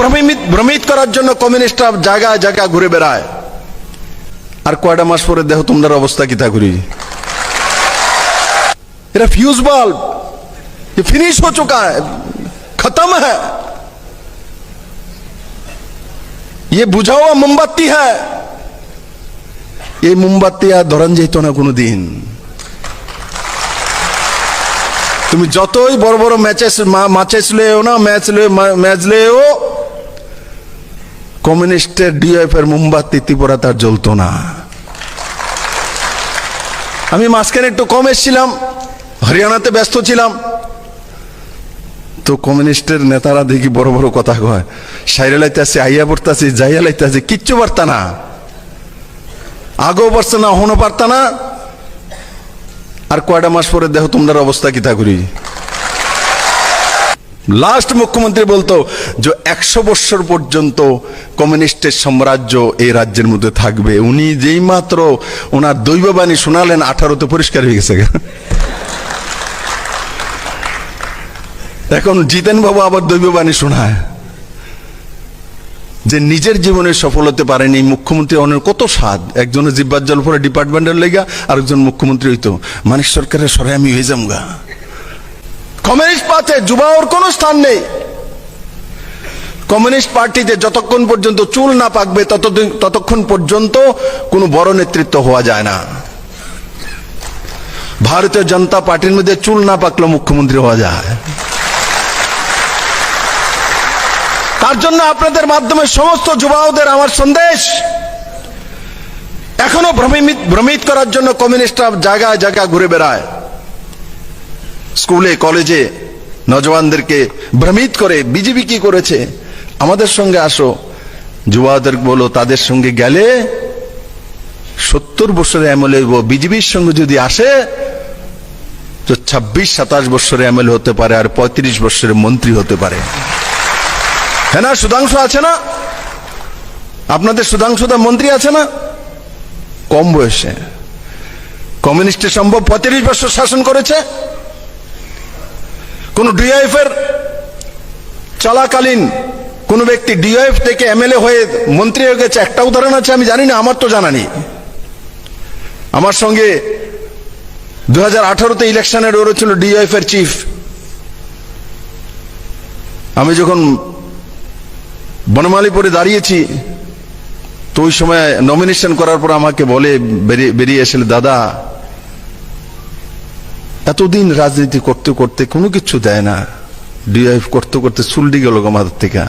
ভ্রমিত ভ্রমিত করার জন্য কমিউনিস্টরা জায়গায় জায়গায় ঘুরে বেড়ায় আর কয়টা মাস পরে দেখো তোমাদের অবস্থা কি তা করি এরা फ्यूज बल्ब ये फिनिश हो चुका है खत्म है ये बुझा हुआ मोमबत्ती है এই মোমবাতি আর ধরান যেত না কোনোদিন তুমি যতই বড় বড় ম্যাচেস ম্যাচেস লেও না ম্যাচ লে ম্যাচ লেও কমিউনিস্টের ডিএফ এর মোমবাতি ত্রিপুরা তার জ্বলতো না আমি মাঝখানে একটু কম এসেছিলাম, হরিয়ানাতে ব্যস্ত ছিলাম। তো কমিউনিস্টের নেতারা দেখি বড় বড় কথা কয়, সাইরে লাইতাছে, আইয়া পড়তাছে, যাইয়া লাইতাছে, কিচ্ছু পারতা না। আগেও পারছে না হনো পারতা না। আর কয়টা মাস পরে দেখো তোমাদের অবস্থা কি তা করি? লাস্ট মুখ্যমন্ত্রী বলতো যে একশো বৎসর পর্যন্ত কমিউনিস্টের সাম্রাজ্য এই রাজ্যের মধ্যে থাকবে। উনি যেই মাত্র ওনার দৈববাণী শোনালেন, আঠারোতে পরিষ্কার হয়ে গেছে। এখন জিতেন বাবু আবার দৈববাণী শোনায়। যে নিজের জীবনে সফল হতে পারেনি, মুখ্যমন্ত্রী অনেক কত স্বাদ। একজনের জিব্বার জল পরে ডিপার্টমেন্টের লেগা, আরেকজন মুখ্যমন্ত্রী হইতো। মানিক সরকারের সরে আমি হয়ে যাম গা কমিউনিস্ট পার্টি যুবাওর কোনো স্থান নেই। কমিউনিস্ট পার্টিতে যতক্ষণ পর্যন্ত চুল না পাকবে ততদিন ততক্ষণ পর্যন্ত কোনো বড় নেতৃত্ব হওয়া যায় না। ভারতীয় জনতা পার্টির মধ্যে চুল না পাকলে মুখ্যমন্ত্রী হওয়া যায়। তার জন্য আপনাদের মাধ্যমে সমস্ত যুবাওদের আমার সন্দেশ। এখনও ভ্রমিত ভ্রমিত করার জন্য কমিউনিস্টরা জায়গায় জায়গায় ঘুরে বেড়ায়। স্কুলে, কলেজে নজওয়ানদেরকে ভ্রমিত করে বিজেপি কি করেছে? আমাদের সঙ্গে আসো। যুবাদের বলো, তাদের সঙ্গে গেলে সত্তর বছরে এমএলএ বিজেপির সঙ্গে যদি আসে, তো ছাব্বিশ, সাতাশ বছরে এমএলএ হতে পারে আর পঁয়ত্রিশ বছরের মন্ত্রী হতে পারে। হ্যাঁ না, সুধাংশু আছে না? আপনাদের সুধাংশুদা মন্ত্রী আছে না? কম বয়সে। কমিউনিস্টের সম্ভব পঁয়ত্রিশ বছর শাসন করেছে? কোন ডিআইএফ এর চলাকালীন কোন ব্যক্তি ডিআইএফ থেকে এমএলএ হয়ে মন্ত্রী হয়ে গেছে, একটা উদাহরণ আছে, আমি জানি না, আমার তো জানা নেই। আমার সঙ্গে দু হাজার আঠারোতে ইলেকশনে রয়েছিল ডিআইএফ এর চিফ আমি যখন বনমালীপুরে দাঁড়িয়েছি, তো ওই সময় নমিনেশন করার পর আমাকে বলে, বেরিয়ে বেরিয়ে এসে দাদা, এতদিন রাজনীতি করতে করতে কোনো কিছু দেয় না। ডিআইএফ করতে করতে চুলডি গেল আমাদের থেকে।